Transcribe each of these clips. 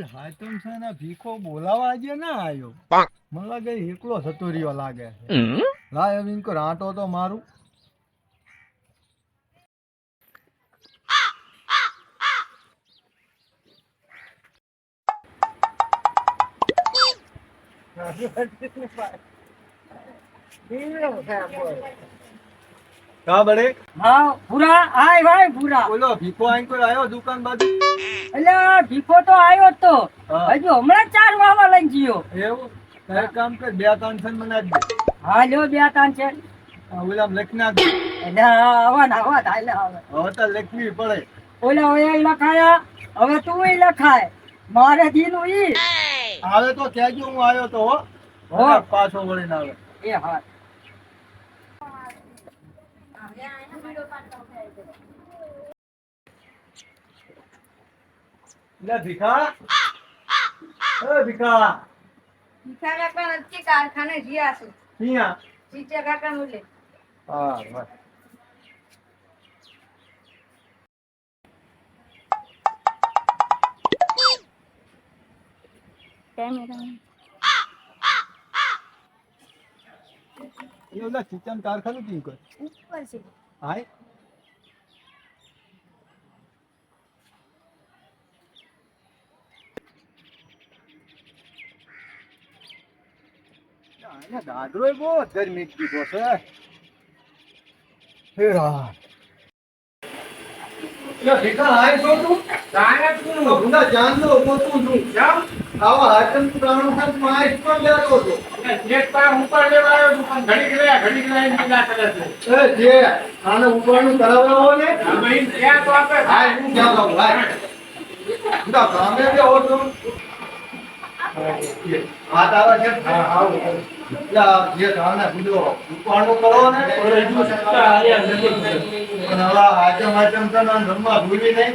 એટલે હાતમ છે ને ભીખો બોલાવા આજે ના આવ્યો મને લાગે એકલો જતો રહ્યો લાગે છે. લાય હવે કો રાટો તો મારું. કા બડે હા પૂરા આય ભાઈ પૂરા બોલો ભીખો આઈકો આવ્યો દુકાન બાજુ? એટલે ભીખો તો આવ્યો તો. હજુ હમણાં ચાર વાવા લઈ ગયો. એવું? તો કામ કર બે ત્રણ છે મને દે. હા લ્યો બે ત્રણ છે. ઓલામાં લખી નાખ એટલે આવા ના આવા થાય આવે. હવે તો લખવી પડે. ઓલા ઓય લખાયા હવે તું લખાય. મારે દીનું ઈ. આવે તો કહેજો હું આવ્યો તો હો. હો. પાછો વળીને આવે. એ હા. ભીખા? એ ભીખા. મીઠા કાકા નથી કારખાને જ્યાં છે. અહીંયા ચીચા કાકા નું હા બસ. એ ઓલા કિચન કારખાનું કેવું કર ઉપર છે. હાય અહીંયા દાદરોય બહુ ગરમી દીધો છે હે રામ લે ભીખા હાય છો તું તો ભૂંડા જાન લો પોતું છું આવા હાથમ પણ લેતો હતો. એ જે આને ઉપરનું કરાવડાવો ને. હાય હું ક્યાં જાઉં હાય ભૂંડા ગામે કે હો તું. આ તારા છે? હા આવો. યા જે ગાને બીજો ઉપરનું કરો ને. પણ હવે હાચમ હાચમ તને રમવા ભૂલી નહીં.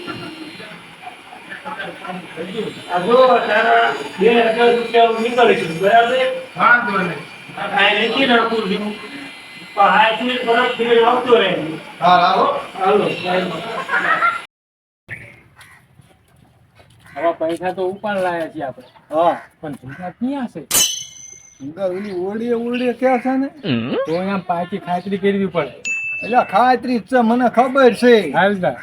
જો તારા બે હજાર રૂપિયા હું નીકળીશું બરાબર? આ નથી નાખું છું. પણ હાથની ફરક ફેર આવતો રહે. હા આવો હાલો હવે પૈસા તો ઉપર લાયા છીએ આપણે. હા. પણ ભૂખા ક્યાં છે? ઓલી ઓરડીએ ઓરડીએ ક્યાં છે ને? તો અહીંયા પાકી ખાતરી કરવી પડે. એટલે ખાતરી છે મને ખબર છે. હાલતા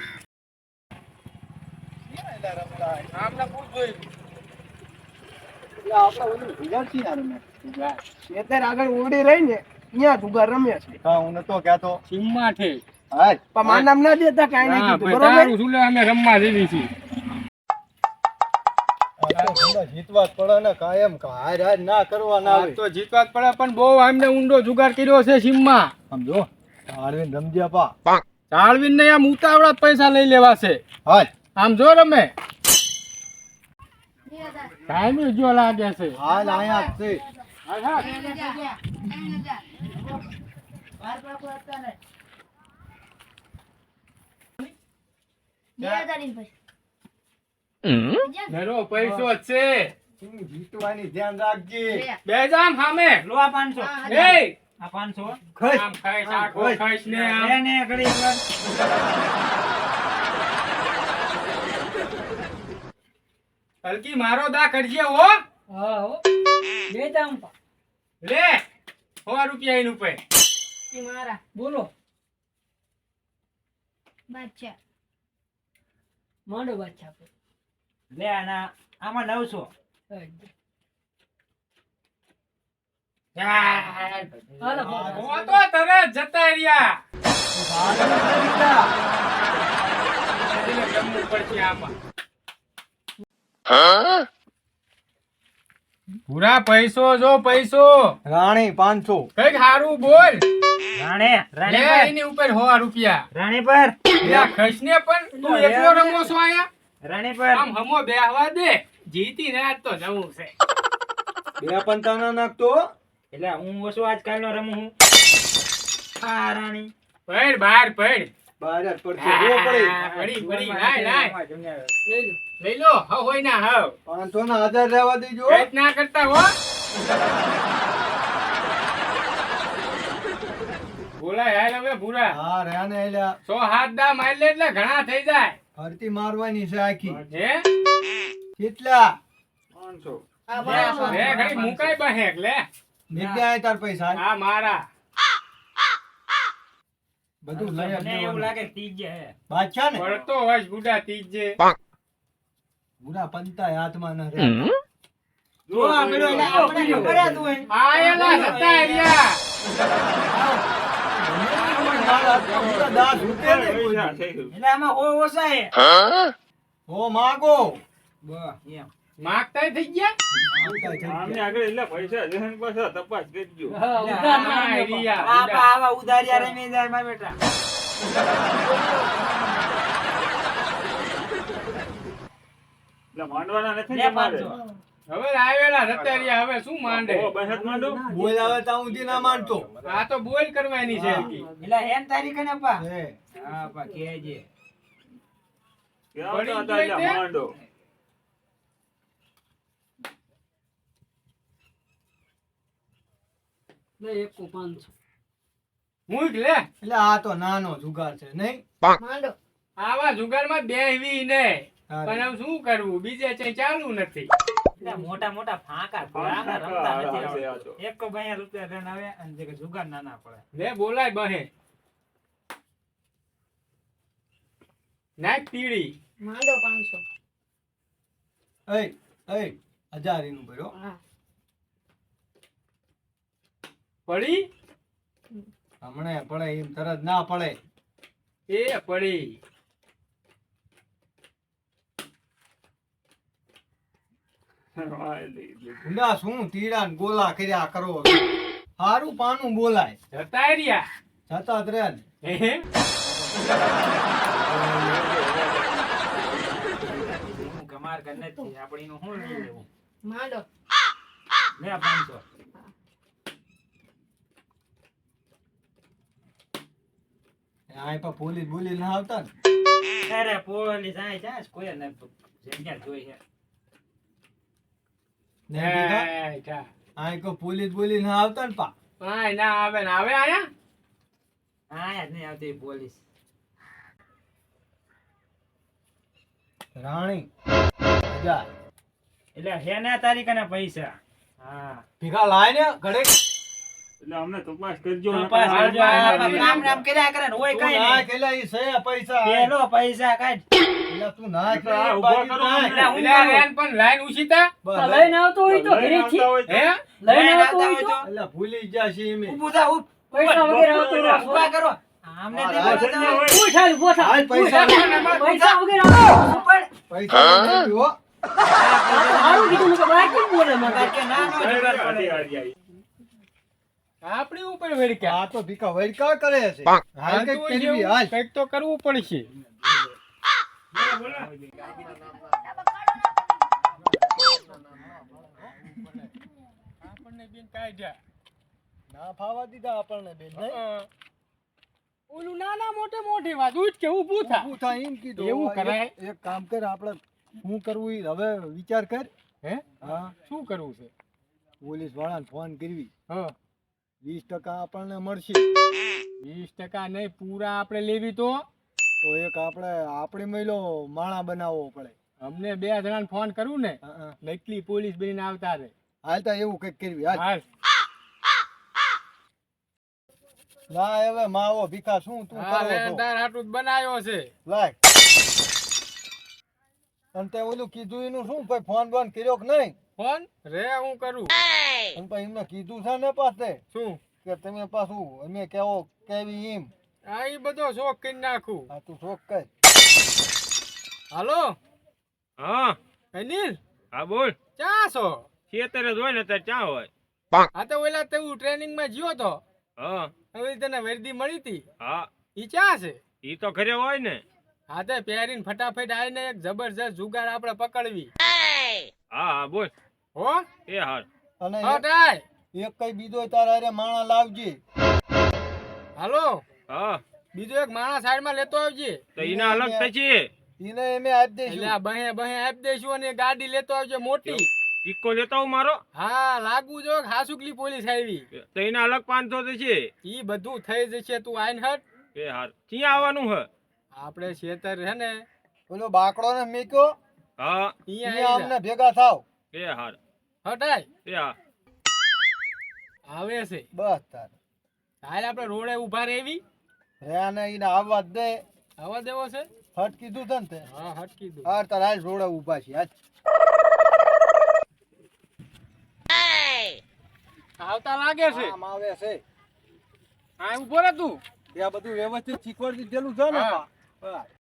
આગળ ઓરડી રહી ને ત્યાં જુગાર રમ્યા છે. હા હું નતો કહેતો. સીમમાં છે. હા. પણ મારું નામ ના દેતા કાઈ નહીં કીધું બરોબર? તારું શું લે અમે રમવા જેવી છીએ. આ તો ધંધા જીતવા જ પડે ને કાયમ હાર હાર ના કરવા ના આવે તો જીતવા જ પડે પણ બહુ આમને ઊંડો જુગાર કર્યો છે સીમમાં. સમજો અરવિંદ રમજ્યા પા. ચાળવીને નહીં આમ ઉતાવળા પૈસા લઈ લેવા છે. હાલ. આમ જો રમે. ટાઈમ જો લાગે છે. હાલ આયા જ છે હા, ની પછી પૈસો છે. જીતવાની ધ્યાન રાખજે. બે જામ સામે લો આ પાંચસો. એ. આ પાંચસો. ખસ. ખસ. ને એને ઘડી હલકી મારો દા કરજે હો. હા હો. બે જામ લે સો રૂપિયા એનું પે મારા. બોલો. બાચ્ચા માંડો બાચ્ચા. લે આના આમાં નવસો હો જતા રહ્યા એટલે જમવું પડશે આમાં પૂરા પૈસો જો પૈસો. રાણી પાંચસો. કંઈક હારું બોલ. રાણે લે એની ઉપર સો રૂપિયા. રાણે પર. ખસને પણ તું એકલો રમો છો આયા રાણે પર. આમ હમો બેહવા દે. જીતી ને આજ તો જવું છે. બે પંચાના નાખતો એટલે હું ઓછો આજકાલનો રમું હું આ રાણી. પડ બાર પડ. બાર જ પડશે. જો પડી. પડી પડી. લાય લાય લઈ લો હા હોય ના હા પાંચસો ના હજાર રહેવા દેજો. કંઈક ના કરતા હો. બોલાય હાલ હવે ભૂરા હા રહ્યા ને એલા સો હાથ દા મારી લે એટલે ઘણા થઈ જાય. ફરતી મારવાની છે આખી. હે? કેટલા? હે બહેક લે. નીકળ્યા તાર પૈસા? આ મારા. બધું લઈ એવું લાગે તીજ હે. બાદશાહ ને? પડતો હોય બુડા તીજે. પૂરા પંતા હાથમાં ન રહે જો આ પેલો એને આપણે ખબર જ. હોય આયેલા હતા રહ્યા પૂરા દાંત ઉઠે ને કોઈ દી. એટલે આમાં ઓ ઓછા હે ઓ માગો એમ માગતાય થઈ ગયા હા, રહ્યા, આ બુડા. આવા ઉધારિયા રમી જાય મારા બેટા લે પાંચસો. હવે આવેલા હતા હવે શું માંડે? બોલ આવે ત્યાં સુધી ના માનતો. આ તો બોલ કરવાની છે હરકી. એટલે હેન તારી કને પા? હા. પા કેજે પડી ગઈ તે? મૂક લે. એટલે આ તો નાનો જુગાર છે નહીં? માંડો. આવા જુગારમાં બેહવી ને. હા. પણ આમ શું કરવું? બીજે ક્યાંય ચાલુ નથી. મોટા મોટા ફાંકા ફાંકા રમતા નથી એક તો ભાઈ રૂપિયા રન આવે અને જે જુગાર નાના પડે. લે બોલાય બહે નાખ પીડી માંડો પાંચસો. એ એ હજારીનું ભર્યો. પડી? હમણે પડે એમ તરત ના પડે. એ પડી. ઊંડા શું? તીડા ને ગોલા કર્યા કરો હારું પાનું બોલાય. જતા રહ્યા. જતા જ? હું કમાર કર નથી આપણે એનું શું લઈ લેવું? માંડો. લે પાંચસો આ પર પોલીસ બોલી ના આવતા ને. અરે પોલીસ આય જાય કોઈ ને જગ્યા જોઈ છે. ને કીધા, એ, જા. આ કો પોલીસ બોલી ના આવતા ને પા આય ના આવે ને આવે આયા આયા જ નહીં આવતી પોલીસ રાણી જા એટલે હે ને તારી કને પૈસા હા ભીખા લાય ને ઘડે તપાસ કરજો આપણે નામ નામ કર્યા કરે ને હોય કઈ ના કેલા ઈ છે પૈસા પેલો પૈસા કાઢ એટલે તું ના કે એક બાજુ હું એટલે પણ લાઈન ઉછીતા લઈને આવતો હોય તો ઘરેથી હે લઈને આવતો હોય તો એટલે ભૂલી જ એમે. ઊભું થા, ઊભ. પૈસા વગર આવતો રહો. ઊભા કરો આમને હા, દેવા હા, જતા હોય. ઉઠ હાલ, ઊભો થા. પૈસા પૈસા વગર આવતો ઉપર. પૈસા હો સારું કીધું મેં કીધું, બોલે મને? કે ના નો જુગાર પડે. આપણી ઉપર વેડકા આ તો ભીખા વેડકા કરે છે હાલ. કંઈક તો કરવું પડશે આપણને બેન કાઢ્યા ના ફાવા દીધા આપણને બેન? ઓલું નાના મોટે મોટી વાત ઉઠ કે ઊભું થા ઊભું થા એમ કીધું. એવું કરાય? એક કામ કર આપણે શું કરવું ઈ હવે વિચાર કર હે હા શું કરવું છે પોલીસ વાળાને ફોન કરવી હા વીસ ટકા આપણને મળશે વીસ ટકા નહીં, પૂરા આપણે લેવી તો તો એક આપણે આપણી મહિલો માણા બનાવવો પડે. અમને બે જણાને ફોન કરું ને. નકલી પોલીસ બનીને આવતા રે હાલ તો એવું કંઈક કરવી હાલ. ના હવે માવો ભીખા શું તું? તાર હાટું બનાવ્યો છે. લાય. અને તે ઓલું કીધું એનું શું ભાઈ ફોન બોન કર્યો કે નહીં? ફોન? રે હું કરું. અને પછી એમને કીધું છે ને પાસે શું? કે તમે પાછું અમે કેવો કેવી એમ. આ એ બધો શોખ કરી નાખું. આ તું શોખ કર. હાલો? હા. અનિલ? હા બોલ. ચા છો? ખેતરે જ હોય ને ત્યારે ચા હોય? આ તો ઓલા તું ટ્રેનિંગમાં જ્યો તો. હા. હવે તને વર્દી મળી હતી? હા. ઈ ચા છે? ઈ તો ઘરે હોય ને. હા તે પહેરીને ફટાફટ આવીને એક જબરજસ્ત જુગાર આપણે પકડવી. હા હા બોલ. હો? એ હાર અને હા ટાય એક કઈ બીજો તારા અરે માણા લાવજે. હાલો? હા. બીજો એક માણસ સાઈડમાં લેતો આવજે. તો એના અલગ થશે. એને એમે આપી એટલે દઈશું આ બહે બહે આપી દઈશું અને ગાડી લેતો આવજે મોટી. ઈકો લેતો આવું મારો? હા લાગુ જો કે હાસુકલી પોલીસ આવી. તો એના અલગ પાંચસો થશે. ઈ બધું થઈ જશે તું આઈન હટ. એ હાર. ક્યાં આવવાનું હ? આપણે શેતર છે ને. ઓલો બાકડો ને મેક્યો. હા. અહીંયા અમને ભેગા થાવ. એ હાર. હટાય. એ હા. આવે છે. બસ તાર. હાલ આપણે રોડે ઊભા રહેવી. રેને ઈને આવવા જ દે. આવવા દેવો છે? હટ કીધું છે ને તે. હા હટ કીધું. હાર તારા રોડે ઊભા છે આજ. આવતા લાગે છે. આમ આવે છે. હા ઊભો રે તું. ત્યાં બધું વ્યવસ્થિત શીખવાડી દીધેલું છે ને હા. બસ.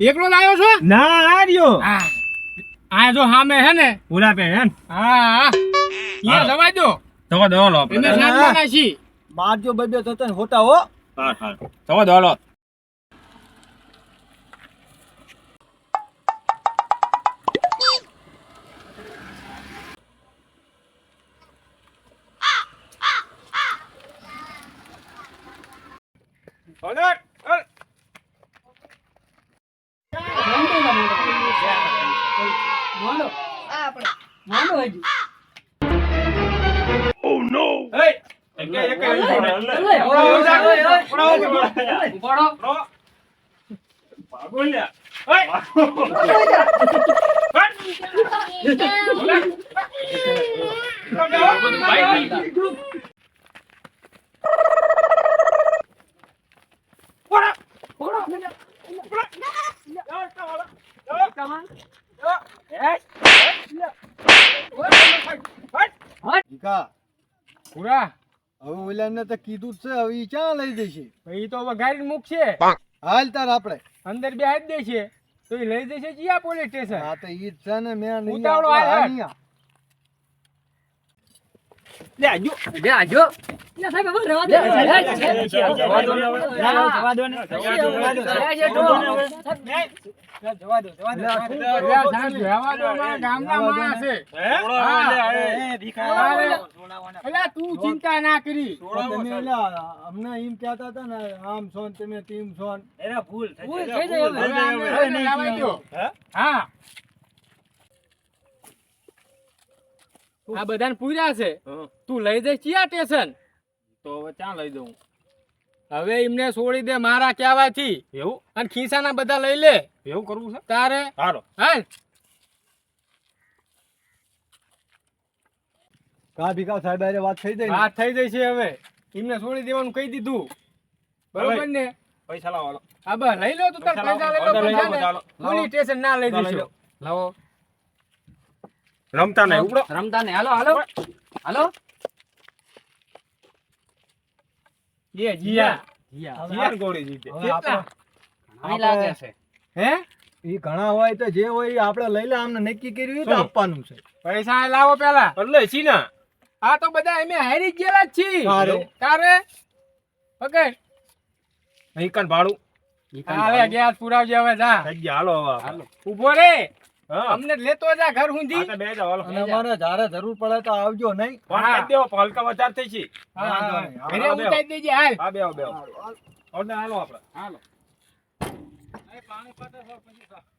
એકલો લાવ્યો છો? ના આ રહ્યો. આ જો સામે હે ને? ઉલા પે હે હા હા. જવા દો તવા દો લો એને હા. સાંજના છી મારજો બબે થતા ને હોતા હો. હા હા. તવા દો લો અલર્ટ અલર્ટ મોડો આ આપણે મોડો હજી એ એકે એકે ઓય, ઓય, ઓય, ઓય, ઓય, પડાવો, ઓય. પડાવો. ભીખા પૂરા. હવે ઓલાને તો કીધું જ છે હવે ઈ ક્યાં લઈ જશે? એ તો વગાડીને મૂકશે. હાલ તાર આપણે અંદર બે હાથ દેશે. તો એ લઈ જશે જીયા પોલીસ સ્ટેશન. આ તો ઈ જ છે ને મેં ઉતાવળો આપણા હાલ, આજો લે આજો. લે સાહેબ, હવે રહેવા દે. લે, લે, લે. જવા દો ને જવા દો ને. લે, જે જો. અલ્યા દો, અમારા ગામના માણસ છે. હા. અલ્યા, તું ચિંતા ના કરી તમે અમને એમ કહેતા હતા ને આમ સોન તમે. ભૂલ થઈ દો. હા આ બધાને પૂર્યા છે. તું લઈ જઈશ ક્યાં સ્ટેશન? તો હવે ક્યાં લઈ દઉં હવે એમને છોડી દે મારા કહેવાથી. એવું? અને ખિસ્સાના બધા લઈ લે. એવું કરવું છે? તારે? હાલો. હાલ. કા ભીખા સાહેબ હારે વાત થઈ જાય ને? વાત થઈ જઈ છે હવે. એમને છોડી દેવાનું કહી દીધું. બરોબર ને? પૈસા લાવો હા બસ લઈ લો તું તાર પૈસા લઈ લો. પોલીસ સ્ટેશન ના લઈ ચાલો, લાવો. રમતા નહીં ઉપડો. રમતા ને હાલો. હાલો હાલો. એ જીયા. જીયા. ગોળી જીતે. કેટલા લાગે છે. હે? ઈ ઘણા હોય તો જે હોય આપણે લઈ લે. આમને નક્કી કર્યું તો આપવાનું છે. પૈસા લાવો પેલા. એટલે સીના. આ તો બધા એમે હારી ગયેલા જ છી તારે. તારે? ઓકે. અહીં કણ ભાડું. આવે ગેસ પુરાવજે હવે જા. થઈ ગયા. હાલો હવે હાલો ઊભો રે. અમને લેતો જા ઘર સુધી અને અમારે જ્યારે જરૂર પડે તો આવજો નહીં. ફોન હા. કરી દેવો હલકા વધારે થઈ છે. હા. ઘરે ઉતારી દેજે હાલ. હા બે બે ઓને હાલો આપણે હાલો. પાણી પાતે પછી